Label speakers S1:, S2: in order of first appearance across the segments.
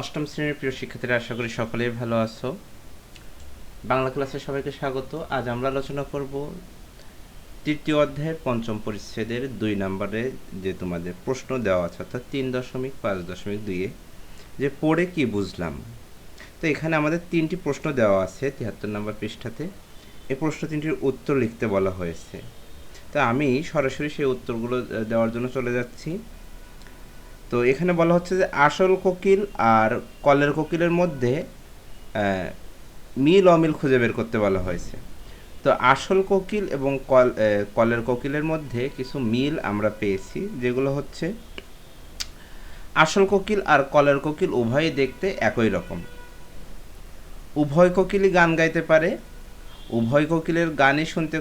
S1: অষ্টম শ্রেণির প্রিয় শিক্ষার্থীরা, আশা করি সকলেই ভালো আছো। বাংলা ক্লাসে সবাইকে স্বাগত। আজ আমরা আলোচনা করব তৃতীয় অধ্যায়ের পঞ্চম পরিচ্ছেদের দুই নম্বরে যে তোমাদের প্রশ্ন দেওয়া আছে, অর্থাৎ তিন দশমিক পাঁচ দশমিক দুইয়ে, যে পড়ে কি বুঝলাম? তো এখানে আমাদের তিনটি প্রশ্ন দেওয়া আছে তিয়াত্তর নম্বর পৃষ্ঠাতে। এই প্রশ্ন তিনটির উত্তর লিখতে বলা হয়েছে। তো আমি সরাসরি সেই উত্তরগুলো দেওয়ার জন্য চলে যাচ্ছি। তো এখানে বলা হচ্ছে যে আসল কোকিল আর কলের কোকিলের মধ্যে মিল অমিল খুঁজে বের করতে বলা হয়েছে। তো আসল কোকিল এবং কল কলের কোকিলের মধ্যে কিছু মিল আমরা পেয়েছি, যেগুলো হচ্ছে আসল কোকিল আর কলের কোকিল উভয়ই দেখতে একই রকম। উভয় কোকিলই গান গাইতে পারে, উভয় কোকিলের গানই শুনতে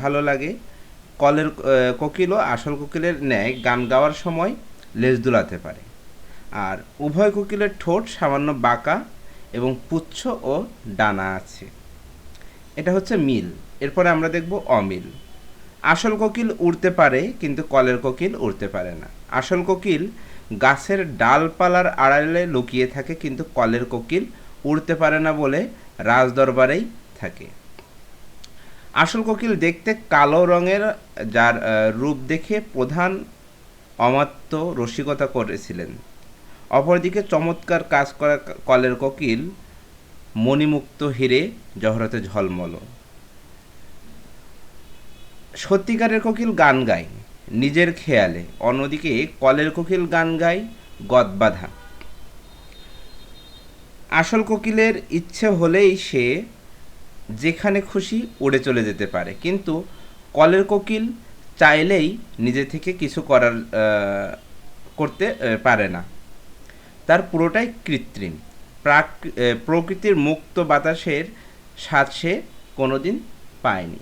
S1: ভালো লাগে। কলের কোকিলও আসল কোকিলের ন্যায় গান গাওয়ার সময় লেজ দুলাতে পারে। আর উভয় কোকিলের ঠোঁট সামান্য বাঁকা এবং পুচ্ছ ও ডানা আছে। এটা হচ্ছে মিল। এরপরে আমরা দেখব অমিল। আসল কোকিল উড়তে পারে, কিন্তু কলের কোকিল উড়তে পারে না। আসল কোকিল গাছের ডালপালার আড়ালে লুকিয়ে থাকে, কিন্তু কলের কোকিল উড়তে পারে না বলে রাজদরবারেই থাকে। আসল কোকিল দেখতে কালো রঙের, যার রূপ দেখে প্রধান অমাত্য রসিকতা করেছিলেন। অপরদিকে চমৎকার কাজ করা কলের কোকিল মণিমুক্ত হিরে জহরতে ঝলমল। সত্যিকারের কোকিল গান গায়, নিজের খেয়ালে। অন্যদিকে কলের কোকিল গান গায় গদবাধা আসল কোকিলের ইচ্ছে হলেই সে যেখানে খুশি উড়ে চলে যেতে পারে। কিন্তু কলের কোকিল চাইলেই নিজে থেকে কিছু করার করতে পারে না। তার পুরোটাই কৃত্রিম। প্রাক প্রকৃতির মুক্ত বাতাসের স্বাদ সে কোনোদিন পায়নি।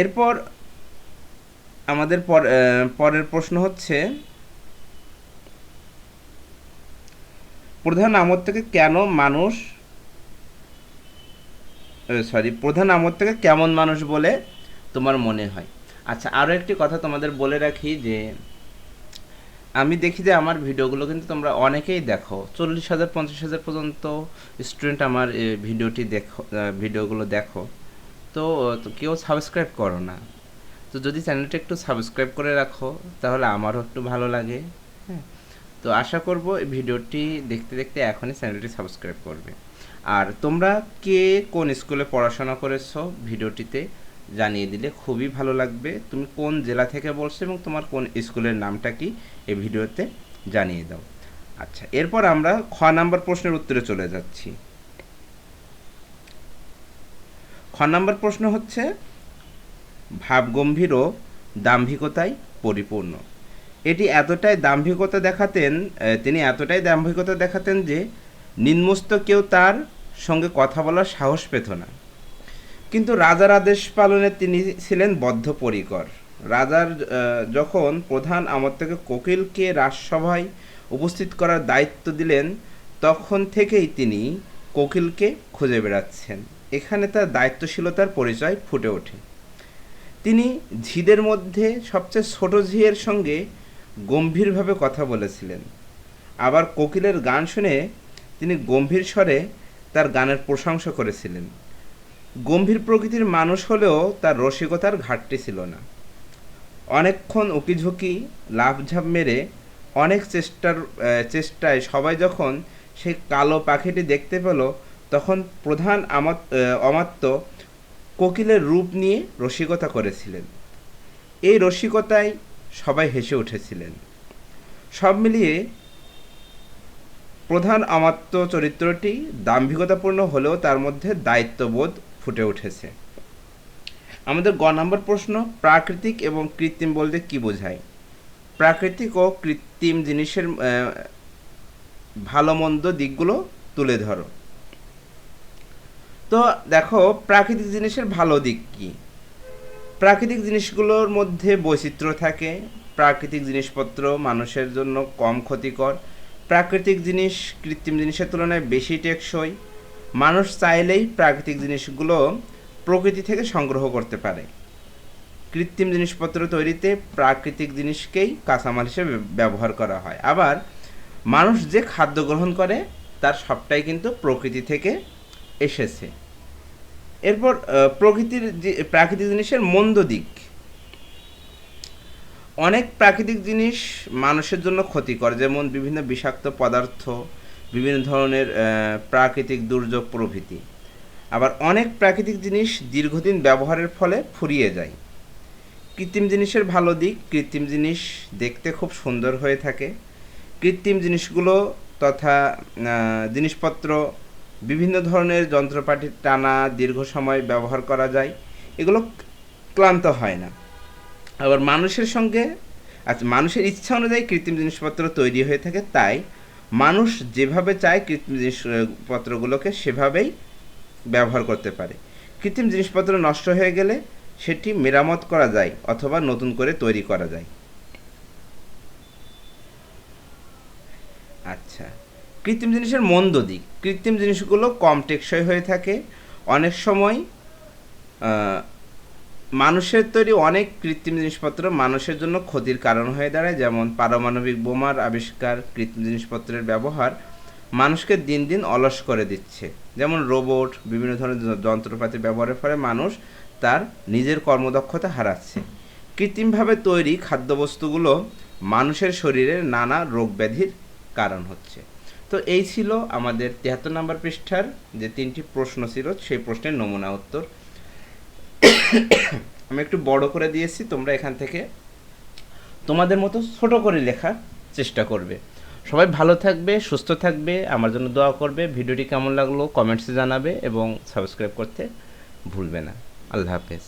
S1: এরপর আমাদের পর পরের প্রশ্ন হচ্ছে, প্রধান আমর থেকে কেন মানুষ সরি প্রধান আমর থেকে কেমন মানুষ বলে তোমার মনে হয়? আচ্ছা আরও একটি কথা তোমাদের বলে রাখি যে, আমি দেখি যে আমার ভিডিওগুলো কিন্তু তোমরা অনেকেই দেখো। চল্লিশ হাজার, পঞ্চাশ হাজার পর্যন্ত স্টুডেন্ট আমার ভিডিওটি দেখো ভিডিওগুলো দেখো। তো কেউ সাবস্ক্রাইব করো না। তো যদি চ্যানেলটা একটু সাবস্ক্রাইব করে রাখো, তাহলে আমারও একটু ভালো লাগে। হ্যাঁ। তো আশা করব এই ভিডিওটি দেখতে দেখতে এখনই চ্যানেলটি সাবস্ক্রাইব করবে। আর তোমরা কে কোন স্কুলে পড়াশোনা করেছ ভিডিওটিতে জানিয়ে দিলে খুবই ভালো লাগবে। তুমি কোন জেলা থেকে বলছো এবং তোমার কোন স্কুলের নামটা কি এই ভিডিওতে জানিয়ে দাও। আচ্ছা এরপর আমরা খ নাম্বার প্রশ্নের উত্তরে চলে যাচ্ছি। খ নাম্বার প্রশ্ন হচ্ছে, ভাবগম্ভীর ও দাম্ভিকতায় পরিপূর্ণ। এটি এতটাই দাম্ভিকতা দেখাতেন তিনি এতটাই দাম্ভিকতা দেখাতেন যে নিম্নস্ত কেউ তার সঙ্গে কথা বলার সাহস পেত না। কিন্তু রাজার আদেশ পালনে তিনি ছিলেন বদ্ধপরিকর। রাজার যখন প্রধান আমর থেকে কোকিলকে রাজসভায় উপস্থিত করার দায়িত্ব দিলেন, তখন থেকেই তিনি কোকিলকে খুঁজে বেড়াচ্ছেন। এখানে তার দায়িত্বশীলতার পরিচয় ফুটে ওঠে। তিনি ঝিদের মধ্যে সবচেয়ে ছোট ঝিয়ের সঙ্গে গম্ভীরভাবে কথা বলেছিলেন। আবার কোকিলের গান শুনে তিনি গম্ভীর স্বরে তার গানের প্রশংসা করেছিলেন। গম্ভীর প্রকৃতির মানুষ হলেও তার রসিকতার ঘাটতি ছিল না। অনেকক্ষণ উকিঝুঁকি, লাফঝাপ মেরে অনেক চেষ্টার চেষ্টায় সবাই যখন সেই কালো পাখিটি দেখতে পেল, তখন প্রধান অমাত্য কোকিলের রূপ নিয়ে রসিকতা করেছিলেন। এই রসিকতায় সবাই হেসে উঠেছিলেন। সব মিলিয়ে প্রধান অমাত্য চরিত্রটি দাম্ভিকতাপূর্ণ হলেও তার মধ্যে দায়িত্ববোধ ফুটে উঠেছে। আমাদের গ নম্বর প্রশ্ন, প্রাকৃতিক এবং কৃত্রিম বলতে কি বোঝায়? প্রাকৃতিক ও কৃত্রিম জিনিসের ভালো মন্দ দিকগুলো তুলে ধরো। তো দেখো, প্রাকৃতিক জিনিসের ভালো দিক কি? প্রাকৃতিক জিনিসগুলোর মধ্যে বৈচিত্র্য থাকে। প্রাকৃতিক জিনিসপত্র মানুষের জন্য কম ক্ষতিকর। প্রাকৃতিক জিনিস কৃত্রিম জিনিসের তুলনায় বেশি টেকসই। মানুষ চাইলেই প্রাকৃতিক জিনিসগুলো প্রকৃতি থেকে সংগ্রহ করতে পারে। কৃত্রিম জিনিসপত্র তৈরিতে প্রাকৃতিক জিনিসকেই কাঁচামাল হিসেবে ব্যবহার করা হয়। আবার মানুষ যে খাদ্য গ্রহণ করে, তার সবটাই কিন্তু প্রকৃতি থেকে এসেছে। এরপর প্রকৃতির যে, প্রাকৃতিক জিনিসের মন্দ দিক। অনেক প্রাকৃতিক জিনিস মানুষের জন্য ক্ষতিকর, যেমন বিভিন্ন বিষাক্ত পদার্থ, বিভিন্ন ধরনের প্রাকৃতিক দুর্যোগ প্রভৃতি। আবার অনেক প্রাকৃতিক জিনিস দীর্ঘদিন ব্যবহারের ফলে ফুরিয়ে যায়। কৃত্রিম জিনিসের ভালো দিক, কৃত্রিম জিনিস দেখতে খুব সুন্দর হয়ে থাকে। কৃত্রিম জিনিসগুলো তথা জিনিসপত্র বিভিন্ন ধরনের যন্ত্রপাতি টানা দীর্ঘ সময় ব্যবহার করা যায়। এগুলো ক্লান্ত হয় না। আবার মানুষের সঙ্গে আচ্ছা মানুষের ইচ্ছা অনুযায়ী কৃত্রিম জিনিসপত্র তৈরি হয়ে থাকে, তাই মানুষ যেভাবে চায় কৃত্রিম জিনিসপত্রগুলোকে সেভাবেই ব্যবহার করতে পারে। কৃত্রিম জিনিসপত্র নষ্ট হয়ে গেলে সেটি মেরামত করা যায় অথবা নতুন করে তৈরি করা যায়। আচ্ছা। কৃত্রিম জিনিসের মন্দ দিক। কৃত্রিম জিনিসগুলো কম টেকসই হয়ে থাকে। অনেক সময় মানুষের তৈরি অনেক কৃত্রিম জিনিসপত্র মানুষের জন্য ক্ষতির কারণ হয়ে দাঁড়ায়। যেমন পারমাণবিক বোমার আবিষ্কার, কৃত্রিম জিনিসপত্রের ব্যবহার মানুষকে দিন দিন অলস করে দিচ্ছে। যেমন রোবট, বিভিন্ন ধরনের যন্ত্রপাতি ব্যবহারের ফলে মানুষ তার নিজের কর্মদক্ষতা হারাচ্ছে। কৃত্রিমভাবে তৈরি খাদ্যবস্তুগুলো মানুষের শরীরে নানা রোগ ব্যাধির কারণ হচ্ছে। তো এই ছিল আমাদের তিয়াত্তর নম্বর পৃষ্ঠার যে তিনটি প্রশ্ন ছিল, সেই প্রশ্নের নমুনা উত্তর। আমি একটু বড় করে দিয়েছি, তোমরা এখান থেকে তোমাদের মতো ছোট করে লেখার চেষ্টা করবে। সবাই ভালো থাকবে, সুস্থ থাকবে, আমার জন্য দোয়া করবে। ভিডিওটি কেমন লাগল কমেন্টসে জানাবে এবং সাবস্ক্রাইব করতে ভুলবে না। আল্লাহ হাফেজ।